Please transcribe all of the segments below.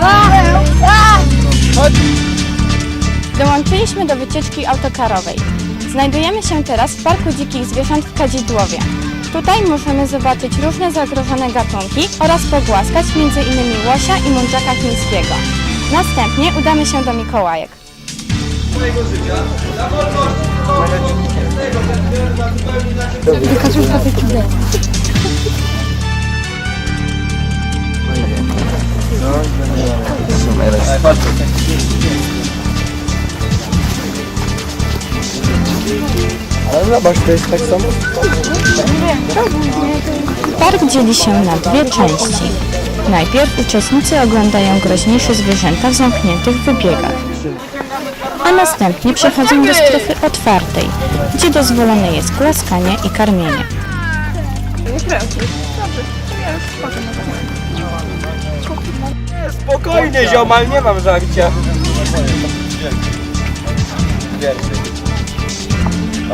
Ale! Dołączyliśmy do wycieczki autokarowej. Znajdujemy się teraz w Parku Dzikich Zwierząt w Kadzidłowie. Tutaj możemy zobaczyć różne zagrożone gatunki oraz pogłaskać m.in. łosia i mądrzaka chińskiego. Następnie udamy się do Mikołajek. Ale zobacz, to jest tak samo. Park dzieli się na dwie części. Najpierw uczestnicy oglądają groźniejsze zwierzęta w zamkniętych wybiegach, a następnie przechodzą do strefy otwartej, gdzie dozwolone jest klaskanie i karmienie. Spokojnie, ziomal, nie mam żarcia.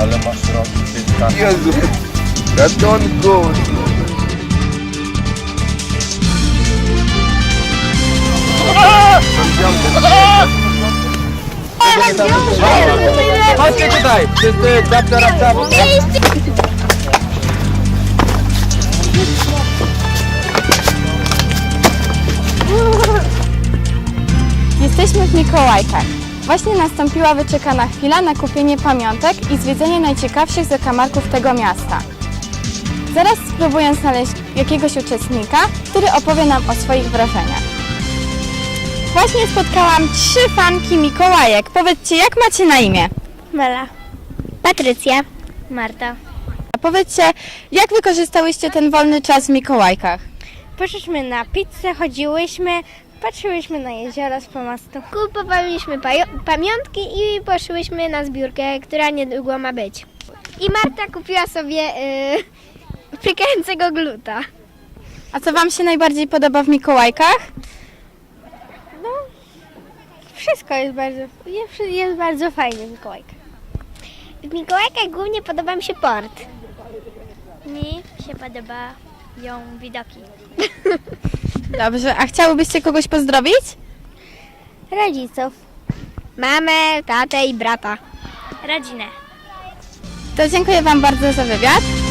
Ale masz rok, ty tak. Jezu. Ratunku. Chodźcie tutaj. Jesteśmy w Mikołajkach. Właśnie nastąpiła wyczekana chwila na kupienie pamiątek i zwiedzenie najciekawszych zakamarków tego miasta. Zaraz spróbuję znaleźć jakiegoś uczestnika, który opowie nam o swoich wrażeniach. Właśnie spotkałam trzy fanki Mikołajek. Powiedzcie, jak macie na imię? Mela. Patrycja. Marta. A powiedzcie, jak wykorzystałyście ten wolny czas w Mikołajkach? Poszliśmy na pizzę, chodziłyśmy, patrzyłyśmy na jezioro z pomostu. Kupowaliśmy pamiątki i poszłyśmy na zbiórkę, która niedługo ma być. I Marta kupiła sobie yy, pykającego gluta. A co Wam się najbardziej podoba w Mikołajkach? Wszystko jest bardzo, jest, jest bardzo fajnie w Mikołajkach. W Mikołajkach głównie podoba mi się port. Mi się podobają widoki. Dobrze, a chciałybyście kogoś pozdrowić? Rodziców. Mamę, tatę i brata. Rodzinę. To dziękuję Wam bardzo za wywiad.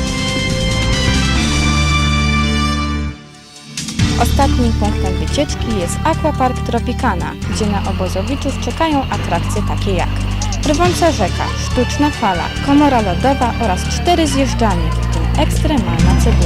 Ostatnim punktem wycieczki jest Aquapark Tropicana, gdzie na obozowiczów czekają atrakcje takie jak rwąca rzeka, sztuczna fala, komora lodowa oraz cztery zjeżdżalnie, w tym ekstremalna cebula.